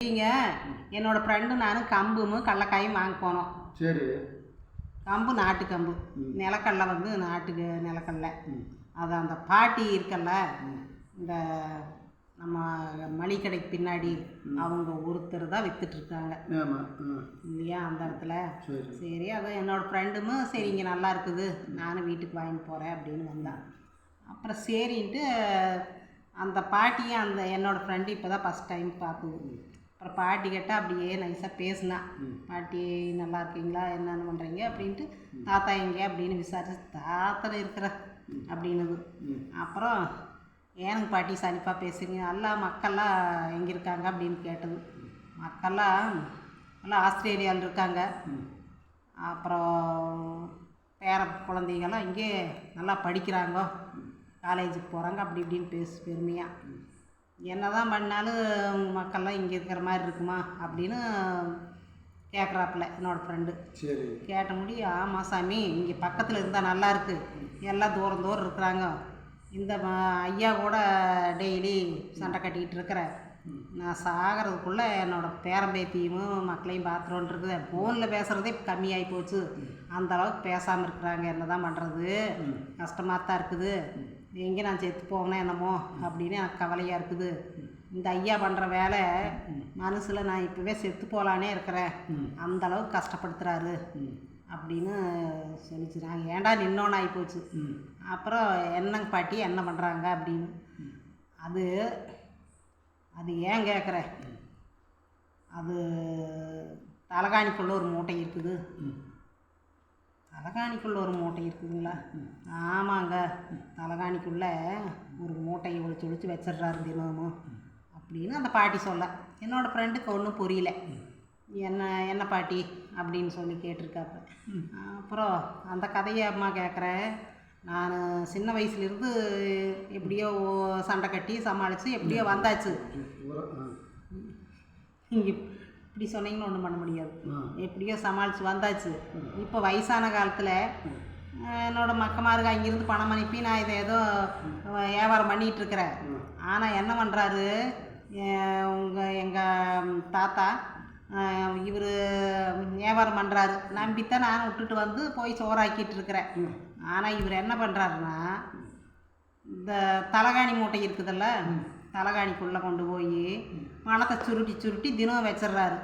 சரிங்க என்னோட ஃப்ரெண்டு நானும் கம்பும் கடலக்காயும் வாங்க போனோம். சரி. கம்பு நாட்டு கம்பு. நிலக்கடலை வந்து நாட்டுக்கு நிலக்கடலை. அது அந்த பாட்டி இருக்கல்ல இந்த நம்ம மளிகை கடைக்கு பின்னாடி அவங்க ஒருத்தர் தான் வித்துட்டு இருக்காங்க. இல்லையா அந்த இடத்துல? சரி. சரி அதான் என்னோட ஃப்ரெண்டும் சரி இங்கே நல்லா இருக்குது. நானும் வீட்டுக்கு வாங்கிட்டு போகிறேன் அப்படின்னு வந்தான். அப்புறம் சரின்ட்டு அந்த பாட்டியும் அந்த என்னோட ஃப்ரெண்டு இப்போ தான் ஃபஸ்ட் டைம் பார்க்குது அப்புறம் பாட்டி கிட்ட அப்படியே நைஸாக பேசினான் பாட்டி நல்லா இருக்கீங்களா? என்னென்ன பண்ணுறீங்க அப்படின்ட்டு தாத்தா எங்கே? அப்படின்னு விசாரிச்சு தாத்தா இருக்கிற. அப்படின்னுது. அப்புறம் ஏனுங்க பாட்டி சலிப்பாக பேசுறீங்க. எல்லா மக்கள்லாம் எங்கே இருக்காங்க? அப்படின்னு கேட்டது. மக்கள்லாம் எல்லாம் ஆஸ்திரேலியாவில் இருக்காங்க. அப்புறம் பேர குழந்தைங்கெல்லாம் இங்கே நல்லா படிக்கிறாங்க. காலேஜுக்கு போகிறாங்க அப்படி இப்படின்னு பேசு பெருமையாக என்ன தான் பண்ணாலும் மக்கள்லாம் இங்கே இருக்கிற மாதிரி இருக்குமா அப்படின்னு கேட்குறாப்புல என்னோடய ஃப்ரெண்டு சரி. கேட்ட முடி ஆமாம் சாமி இங்கே பக்கத்தில் இருந்தால் நல்லா எல்லாம் தூரம் தூரம் இருக்கிறாங்க. இந்த ஐயா கூட டெய்லி சண்டை கட்டிக்கிட்டு இருக்கிற. நான் சாகிறதுக்குள்ளே என்னோட பேரம்பேத்தியும் மக்களையும் பார்த்துருவோன்னு இருக்குது. ஃபோனில் பேசுகிறதே கம்மியாகி போச்சு. அந்த அளவுக்கு பேசாமல் இருக்கிறாங்க. என்ன தான் பண்ணுறது கஷ்டமாக தான் இருக்குது. எங்கே நான் செத்து போகணும் என்னமோ அப்படின்னு எனக்கு கவலையாக இருக்குது. இந்த ஐயா பண்ணுற வேலை மனசில் நான் இப்போவே செத்து போகலானே இருக்கிறேன். அந்த அளவுக்கு கஷ்டப்படுத்துகிறாரு அப்படின்னு சொல்லிச்சுறாங்க நாங்கள் ஏன்டா நின்னோன்னு ஆகிப்போச்சு அப்புறம் என்னங்க பாட்டி என்ன பண்ணுறாங்க அப்படின்னு. அது அது ஏன் கேட்குற அது தலகாணிக்குள்ளே ஒரு மூட்டை இருக்குது. தலகாணிக்குள்ள ஒரு மூட்டை இருக்குதுங்களா? ஆமாங்க. தலகாணிக்குள்ள ஒரு மூட்டையை ஒழிச்சு ஒழிச்சு வச்சிடுறாரு தினமும் அப்படின்னு அந்த பாட்டி சொல்ல. என்னோடய ஃப்ரெண்டுக்கு ஒன்றும் புரியல. என்ன என்ன பாட்டி அப்படின்னு சொல்லி கேட்டிருக்காப்ப அப்புறம் அந்த கதையை அம்மா கேட்குறேன் நான் சின்ன வயசுலேருந்து எப்படியோ சண்டை கட்டி சமாளித்து எப்படியோ வந்தாச்சு. இங்கே இப்படி சொன்னீங்கன்னு ஒன்றும் பண்ண முடியாது. எப்படியோ சமாளித்து வந்தாச்சு. இப்போ வயசான காலத்தில் என்னோட மக்கமாருக்கு அங்கேருந்து பணம் அனுப்பி நான் இதை ஏதோ வியாபாரம் பண்ணிகிட்டு இருக்கிறேன். ஆனால் என்ன பண்ணுறாரு உங்கள் எங்கள் தாத்தா இவர் வியாபாரம் பண்ணுறாரு நம்பித்தான் நான் விட்டுட்டு வந்து போய் சோறாக்கிட்டு இருக்கிறேன். ஆனால் இவர் என்ன பண்ணுறாருன்னா இந்த தலகாணி மூட்டை இருக்குதுல்ல தலகாணிக்குள்ளே கொண்டு போய் பணத்தை சுருட்டி சுருட்டி தினம் வச்சிடுறாரு.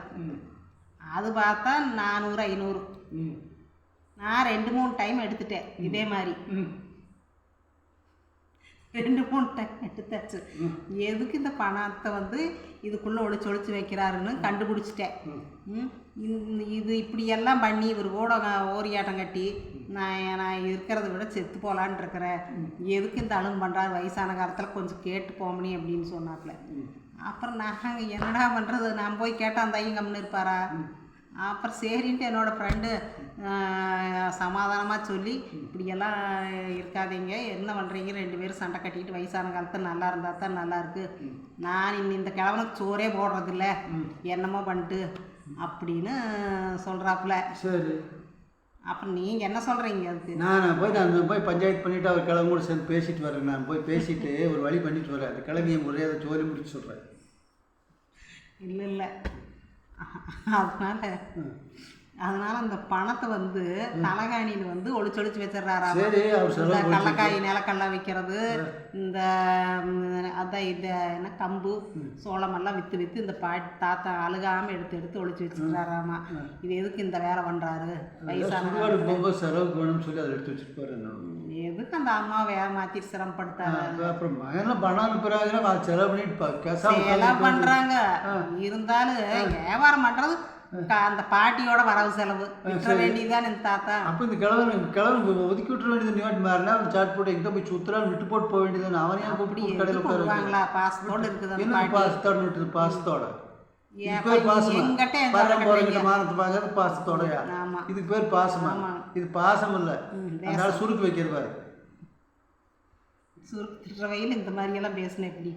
அது பார்த்தா நானூறு ஐநூறு. நான் ரெண்டு மூணு டைம் எடுத்துட்டேன். இதே மாதிரி. ரெண்டு மூணு டைம் எடுத்தாச்சு. எதுக்கு இந்த பணத்தை வந்து இதுக்குள்ளே ஒளிச்சு ஒளிச்சு வைக்கிறாருன்னு கண்டுபிடிச்சிட்டேன். இது இப்படியெல்லாம் பண்ணி இவர் கூட ஓரியாட்டம் கட்டி நான் நான் இருக்கிறத விட செத்து போகலான் இருக்கிறேன். எதுக்கு இந்த அழும் பண்ணுறாரு வயசான காலத்தில் கொஞ்சம் கேட்டு போமணி அப்படின்னு சொன்னாப்புல. அப்புறம் நாங்கள் என்னடா பண்ணுறது நான் போய் கேட்டால் அந்த ஐயன் கம்முன்னு இருப்பாரா அப்புறம் சரின்ட்டு என்னோடய ஃப்ரெண்டு சமாதானமாக சொல்லி இப்படியெல்லாம் இருக்காதீங்க என்ன பண்ணுறீங்க ரெண்டு பேரும் சண்டை கட்டிக்கிட்டு வயசான காலத்தில் நல்லா இருந்தால் தான் நல்லா இருக்கு. நான் இன்னி இந்த கிழவனுக்கு சோறே போடுறதில்ல. என்னமோ பண்ணிட்டு அப்படின்னு சொல்கிறாப்புல சரி. அப்புறம் நீங்கள் என்ன சொல்கிறீங்க அதுக்கு? நான் போய் நான் போய் பஞ்சாயத்து பண்ணிவிட்டு அவர் கிளம்பி கூட சேர்ந்து பேசிட்டு வரேன். நான் போய் பேசிட்டு ஒரு வழி பண்ணிட்டு வரேன். அந்த கிளம்பியை முறையாக ஜோலி முடிச்சு சொல்கிறேன் இல்லை இல்லை. அதனால அதனால அந்த பணத்தை வந்து தலகாணியில் வந்து ஒளிச்சு ஒளிச்சு வச்சிடுறாராம்? சரி அவர் செலவு இந்த கடலக்காய் நிலக்கடலை விற்கிறது இந்த அதான் இந்த என்ன கம்பு சோளமெல்லாம் விற்று விற்று இந்த பாட்டி தாத்தா அழுகாமல் எடுத்து எடுத்து ஒளிச்சு வச்சுக்கிறாராமா இது எதுக்கு இந்த வேலை பண்ணுறாரு வயசான செலவுக்கு வேணும்னு சொல்லி அதை எடுத்து நான் எதுக்கு அந்த அம்மாவை ஏமாத்திட்டு சிரமப்படுத்தாரு அது அப்புறம் மகனில் பணம் அனுப்புகிறாங்கன்னா அதை செலவு பண்ணிட்டு பா கேசாம எல்லாம் பண்றாங்க. இருந்தாலும் வியாபாரம் பண்றது க- அந்த பாட்டியோட வரவு செலவு. விட்டுற வேண்டியதுதான் இந்த தாத்தா? அப்போ இந்த கிழவன் கிழவன் ஒதுக்கி விட்டுற வேண்டியது நீ வாட்டி மாறினா அவன் சாட் போட்டு எங்கே போய் சுற்றுலான்னு விட்டு போட்டு போக வேண்டியது அவனையும் கூப்பிட்டு கடையில் விடுவாங்களா பாசத்தோடு இருக்குது என்ன பாசத்தோட விட்டுது பாசத்தோட இது ஏன் பேர் பாசமா வர போறவங்கிட்ட மானத்தை பார்க்கறது பாசத்தோடயா இதுக்கு பேர் பாசமா இது பாசம் இல்லை. அதனால சுருக்கு வைக்கிறது பாரு. சுருக்கிற வயலில் இந்த மாதிரி எல்லாம் பேசினேன் எப்படி?